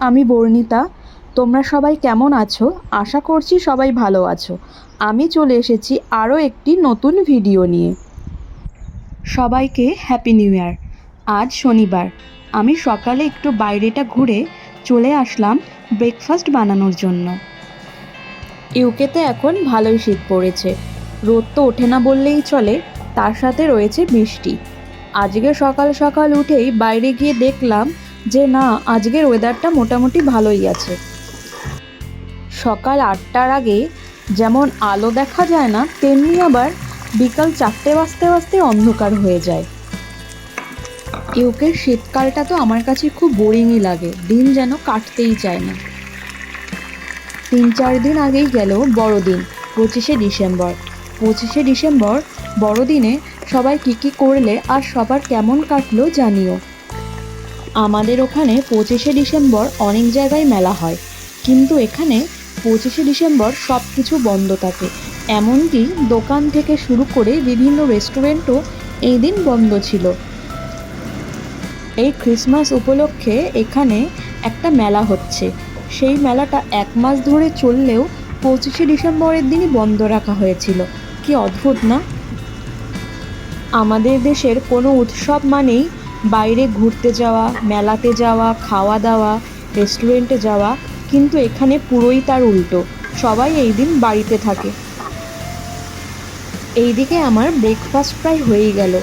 আমি বর্ণিতা, তোমরা সবাই কেমন আছো? আশা করছি সবাই ভালো আছো। আমি চলে এসেছি আরও একটি নতুন ভিডিও নিয়ে। সবাইকে হ্যাপি নিউ ইয়ার আজ শনিবার। আমি সকালে একটু বাইরেটা ঘুরে চলে আসলাম ব্রেকফাস্ট বানানোর জন্য। ইউকেতে এখন ভালোই শীত পড়েছে। রোদ তো ওঠে না বললেই চলে, তার সাথে রয়েছে বৃষ্টি। আজকে সকাল সকাল উঠেই বাইরে গিয়ে দেখলাম যে না, আজকের ওয়েদারটা মোটামুটি ভালোই আছে। সকাল আটটার আগে যেমন আলো দেখা যায় না, তেমনি আবার বিকাল চারটে বাজতে বাজতে অন্ধকার হয়ে যায়। ইউকের শীতকালটা তো আমার কাছে খুব বোরিংই লাগে, দিন যেন কাটতেই চায় না। তিন চার দিন আগেই গেল বড়দিন, পঁচিশে ডিসেম্বর। পঁচিশে ডিসেম্বর বড়দিনে সবাই কী কী করলে আর সবার কেমন কাটলো জানিও। আমাদের ওখানে পঁচিশে ডিসেম্বর অনেক জায়গায় মেলা হয়। কিন্তু এখানে পঁচিশে ডিসেম্বর সব কিছু বন্ধ থাকে। এমনকি দোকান থেকে শুরু করে বিভিন্ন রেস্টুরেন্টও এই দিন বন্ধ ছিল। এই ক্রিসমাস উপলক্ষে এখানে একটা মেলা হচ্ছে। সেই মেলাটা এক মাস ধরে চললেও পঁচিশে ডিসেম্বরের দিনই বন্ধ রাখা হয়েছিল। কি অদ্ভুত না? আমাদের দেশের কোনো উৎসব মানেই বাইরে ঘুরতে যাওয়া, মেলাতে যাওয়া, খাওয়া দাওয়া রেস্টুরেন্টে যাওয়া, কিন্তু এখানে পুরোই তার উল্টো। সবাই এই দিন বাড়িতে থাকে। এইদিকে আমার ব্রেকফাস্ট প্রায় হয়েই গেল।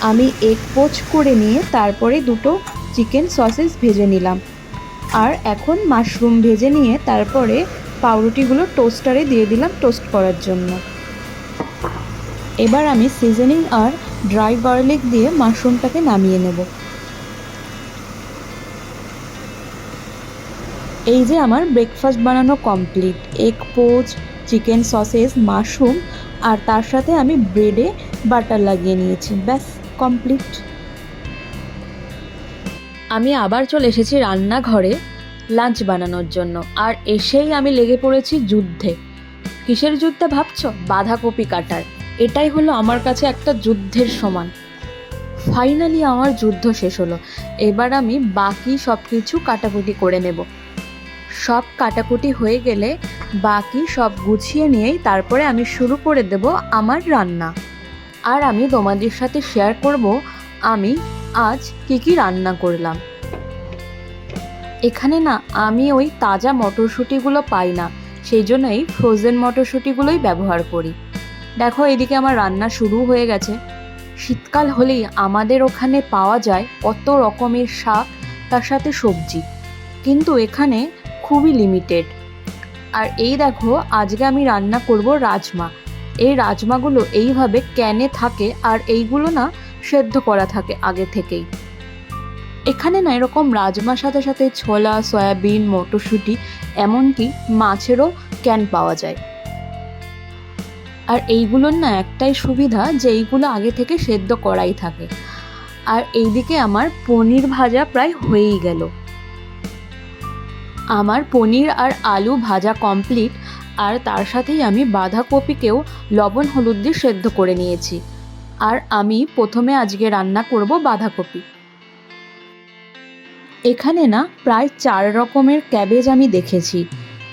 আমি এগ পোচ করে নিয়ে তারপরে দুটো চিকেন সসেস ভেজে নিলাম। আর এখন মাশরুম ভেজে নিয়ে তারপরে পাউরুটিগুলো টোস্টারে দিয়ে দিলাম টোস্ট করার জন্য। এবার আমি সিজনিং আর ড্রাই গার্লিক দিয়ে মাশরুমটাকে নামিয়ে নেব। এই যে আমার ব্রেকফাস্ট বানানো complete, egg poach, chicken sausages, mushroom, আর তার সাথে আমি ব্রেডে বাটার লাগিয়ে নিয়েছি। ব্যাস, কমপ্লিট। আমি আবার চলে এসেছি রান্নাঘরে লাঞ্চ বানানোর জন্য, আর এসেই আমি লেগে পড়েছি যুদ্ধে। কিসের যুদ্ধে ভাবছ? বাঁধাকপি কাটার। এটাই হলো আমার কাছে একটা যুদ্ধের সমান। ফাইনালি আমার যুদ্ধ শেষ হলো। এবার আমি বাকি সব কিছু কাটাকুটি করে নেব। সব কাটাকুটি হয়ে গেলে বাকি সব গুছিয়ে নিয়েই তারপরে আমি শুরু করে দেব আমার রান্না। আর আমি তোমাদের সাথে শেয়ার করব আমি আজ কী কী রান্না করলাম। এখানে না আমি ওই তাজা মটরশুঁটিগুলো পাই না, সেই জন্যই ফ্রোজেন মটরশুঁটিগুলোই ব্যবহার করি। দেখো, এদিকে আমার রান্না শুরু হয়ে গেছে। শীতকাল হলেই আমাদের ওখানে পাওয়া যায় কত রকমের শাক, তার সাথে সবজি। কিন্তু এখানে খুবই লিমিটেড আর এই দেখো, আজকে আমি রান্না করব রাজমা। এই রাজমাগুলো এইভাবে ক্যানে থাকে আর এইগুলো না সেদ্ধ করা থাকে আগে থেকেই। এখানে না এরকম রাজমার সাথে সাথে ছোলা, সয়াবিন, মটরশুঁটি, এমনকি মাছেরও ক্যান পাওয়া যায়। আর এইগুলোর না একটাই সুবিধা যে এইগুলো আগে থেকে সেদ্ধ করাই থাকে। আর এইদিকে আমার পনির ভাজা প্রায় হয়েই গেল। আমার পনির আর আলু ভাজা কমপ্লিট, আর তার সাথেই আমি বাঁধাকপিকেও লবণ হলুদ দিয়ে সেদ্ধ করে নিয়েছি। আর আমি প্রথমে আজকে রান্না করব বাঁধাকপি। এখানে না প্রায় চার রকমের ক্যাবেজ আমি দেখেছি।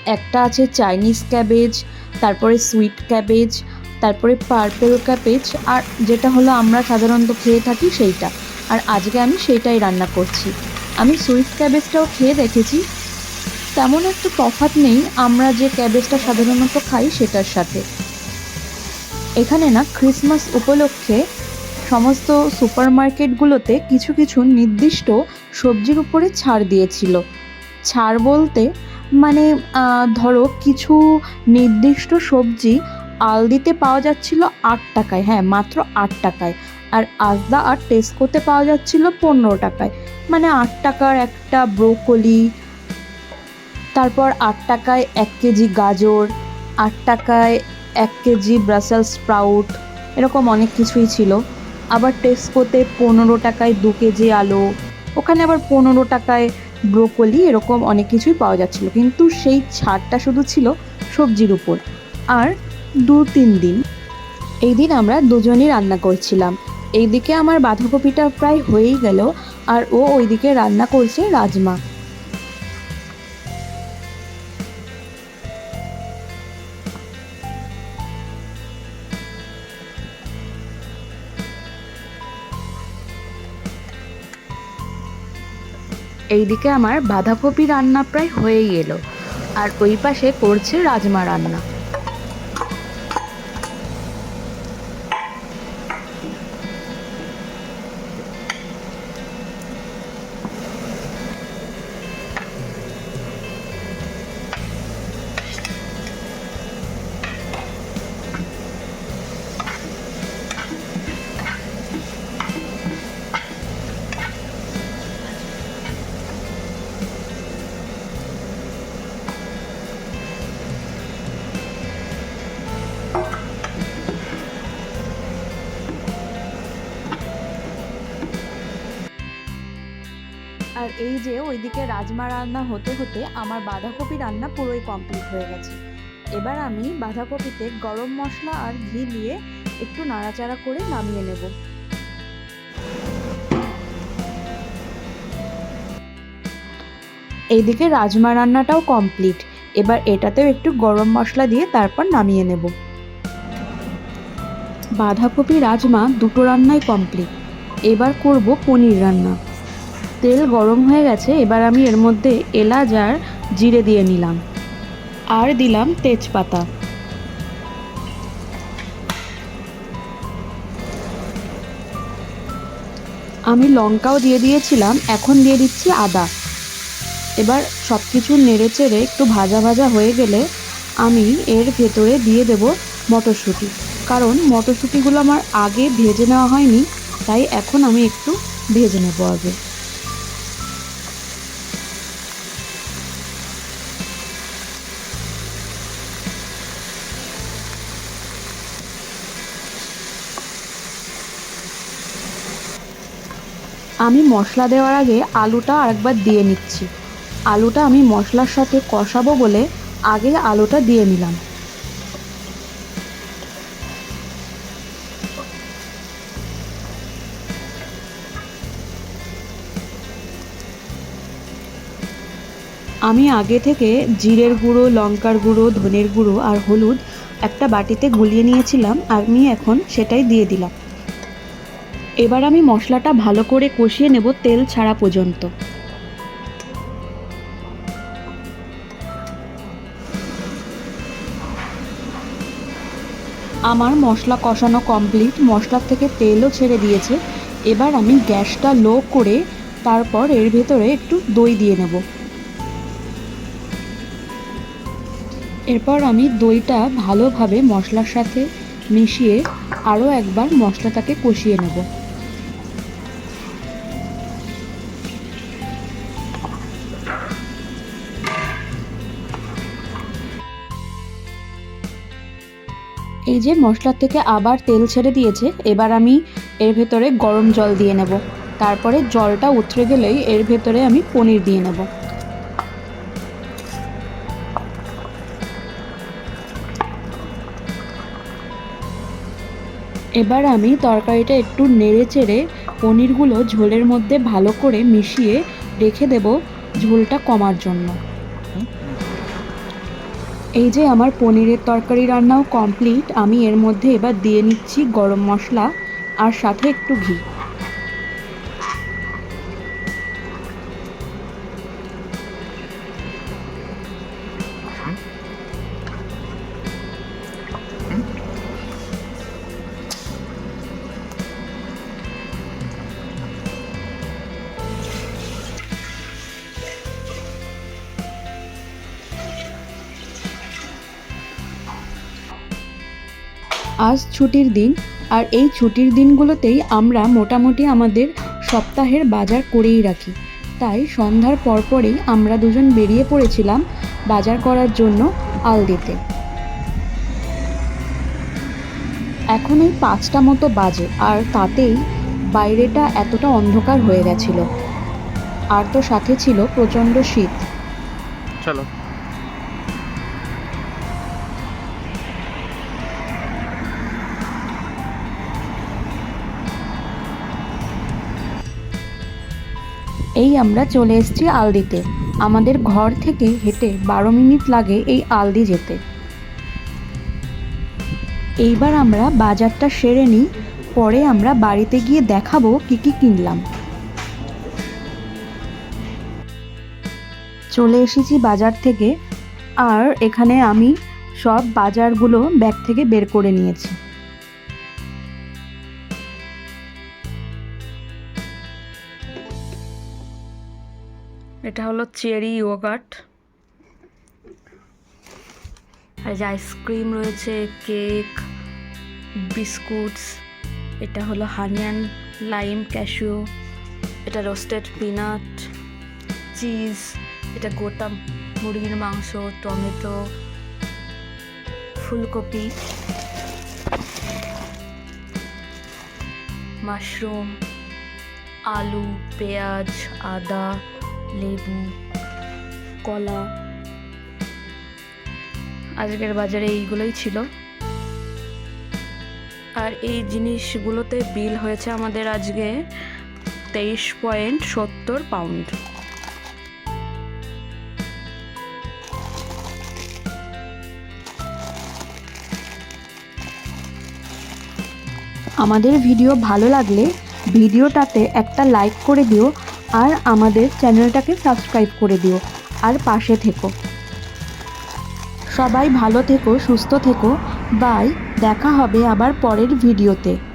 একটা আছে চাইনিজ ক্যাবেজ তারপরে সুইট ক্যাবেজ তারপরে পার্পেল ক্যাবেজ আর যেটা হলো আমরা সাধারণত খেয়ে থাকি সেইটা। আর আজকে আমি সেইটাই রান্না করছি। আমি সুইট ক্যাবেজটাও খেয়ে দেখেছি। তেমন একটা তফাৎ নেই, আমরা যে ক্যাবেজটা সাধারণত খাই সেটার সাথে। এখানে না ক্রিসমাস উপলক্ষে সমস্ত সুপার মার্কেটগুলোতে কিছু কিছু নির্দিষ্ট সবজির উপরে ছাড় দিয়েছিল। ছাড় বলতে মানে ধরো কিছু নির্দিষ্ট সবজি আলদিতে পাওয়া যাচ্ছিল আট টাকায় হ্যাঁ মাত্র আট টাকায়। আর আজদা আর টেস্কোতে পাওয়া যাচ্ছিল পনেরো টাকায়। মানে আট টাকার একটা ব্রোকলি, তারপর আট টাকায় এক কেজি গাজর, আট টাকায় এক কেজি ব্রাসেল স্প্রাউট, এরকম অনেক কিছুই ছিল। আবার টেস্কোতে পনেরো টাকায় দু কেজি আলু, ওখানে আবার পনেরো টাকায় ব্রোকলি এরকম অনেক কিছুই পাওয়া যাচ্ছিল, কিন্তু সেই ছাড়টা শুধু ছিল সবজির উপর। আর দু তিন দিন, এই দিন আমরা দুজনই রান্না করছিলাম। এইদিকে আমার বাঁধাকপিটা প্রায় হয়েই গেল, আর ও ওইদিকে রান্না করছে রাজমা। এইদিকে আমার বাঁধাকপি রান্না প্রায় হয়েই এলো। আর ওই পাশে করছে রাজমা রান্না। আর এই যে ওইদিকে রাজমা রান্না হতে হতে আমার বাঁধাকপি রান্না পুরোই কমপ্লিট হয়ে গেছে। এবার আমি বাঁধাকপিতে গরম মশলা আর ঘি দিয়ে একটু নাড়াচাড়া করে নামিয়ে নেব। এইদিকে রাজমা রান্নাটাও কমপ্লিট। এবার এটাতেও একটু গরম মশলা দিয়ে তারপর নামিয়ে নেব। বাঁধাকপি রাজমা দুটো রান্নাই কমপ্লিট। এবার করব পনির রান্না। তেল গরম হয়ে গেছে, এবার আমি এর মধ্যে এলাচ আর জিরে দিয়ে নিলাম। আর দিলাম তেজপাতা। আমি লঙ্কাও দিয়ে দিয়েছিলাম, এখন দিয়ে দিচ্ছি আদা। এবার সব কিছু নেড়ে চেড়ে একটু ভাজা ভাজা হয়ে গেলে আমি এর ভেতরে দিয়ে দেব মটরশুঁটি। কারণ মটরশুঁটিগুলো আমার আগে ভেজে নেওয়া হয়নি, তাই এখন আমি একটু ভেজে নেব আগে। আমি মশলা দেওয়ার আগে আলুটা আরেকবার দিয়ে নিচ্ছি। আলুটা আমি মশলার সাথে কষাবো বলে আগে আলুটা দিয়ে নিলাম। আমি আগে থেকে জিরের গুঁড়ো, লঙ্কার গুঁড়ো, ধনের গুঁড়ো আর হলুদ একটা বাটিতে গুলিয়ে নিয়েছিলাম আমি এখন সেটাই দিয়ে দিলাম। এবার আমি মশলাটা ভালো করে কষিয়ে নেব তেল ছাড়া পর্যন্ত। আমার মশলা কষানো কমপ্লিট মশলার থেকে তেলও ছেড়ে দিয়েছে। এবার আমি গ্যাসটা লো করে তারপর এর ভেতরে একটু দই দিয়ে নেব। এরপর আমি দইটা ভালোভাবে মশলার সাথে মিশিয়ে আরও একবার মশলাটাকে কষিয়ে নেব। এই যে মশলার থেকে আবার তেল ছেড়ে দিয়েছে, এবার আমি এর ভেতরে গরম জল দিয়ে নেব। তারপরে জলটা উতরে গেলেই এর ভেতরে আমি পনির দিয়ে নেব। এবার আমি তরকারিটা একটু নেড়ে চেড়ে পনিরগুলো ঝোলের মধ্যে ভালো করে মিশিয়ে রেখে দেব ঝোলটা কমার জন্য। এই যে আমার পনিরের তরকারি রান্নাও কমপ্লিট আমি এর মধ্যে এবার দিয়ে নিচ্ছি গরম মশলা আর সাথে একটু ঘি। আজ ছুটির দিন, আর এই ছুটির দিনগুলোতেই আমরা মোটামুটি আমাদের সপ্তাহের বাজার করেই রাখি। তাই সন্ধ্যার পরপরই আমরা দুজন বেরিয়ে পড়েছিলাম বাজার করার জন্য আলদিতে। এখন এই পাঁচটা মতো বাজে, আর তাতেই বাইরেটা এতটা অন্ধকার হয়ে গেছিল। আর তো সাথে ছিল প্রচণ্ড শীত। চলো। এই আমরা চলে এসেছি আলদিতে। আমাদের ঘর থেকে হেঁটে বারো মিনিট লাগে এই আলদি যেতে। এইবার আমরা বাজারটা সেরে নিই, পরে আমরা বাড়িতে গিয়ে দেখাবো কি কি কিনলাম। চলে এসেছি বাজার থেকে, আর এখানে আমি সব বাজারগুলো ব্যাগ থেকে বের করে নিয়েছি। এটা হলো চেরি ইয়োগার্ট আর যে আইসক্রিম রয়েছে কেক বিস্কুটস এটা হলো হানি অ্যান্ড লাইম ক্যাশিউ এটা রোস্টেড পিনাট চিজ এটা গোটা মুরগির মাংস, টমেটো, ফুলকপি মাশরুম আলু, পেঁয়াজ, আদা লেবু, কলা, আজকের বাজারে এইগুলোই ছিল। আর এই জিনিসগুলোতে বিল হয়েছে আমাদের আজকে তেইশ পয়েন্ট সত্তর পাউন্ড। আমাদের ভিডিও ভালো লাগলে ভিডিওটাতে একটা লাইক করে দিও আর আমাদের চ্যানেলটাকে সাবস্ক্রাইব করে দিও আর পাশে থেকো। সবাই ভালো থেকো, সুস্থ থেকো। বাই, দেখা হবে আবার পরের ভিডিওতে।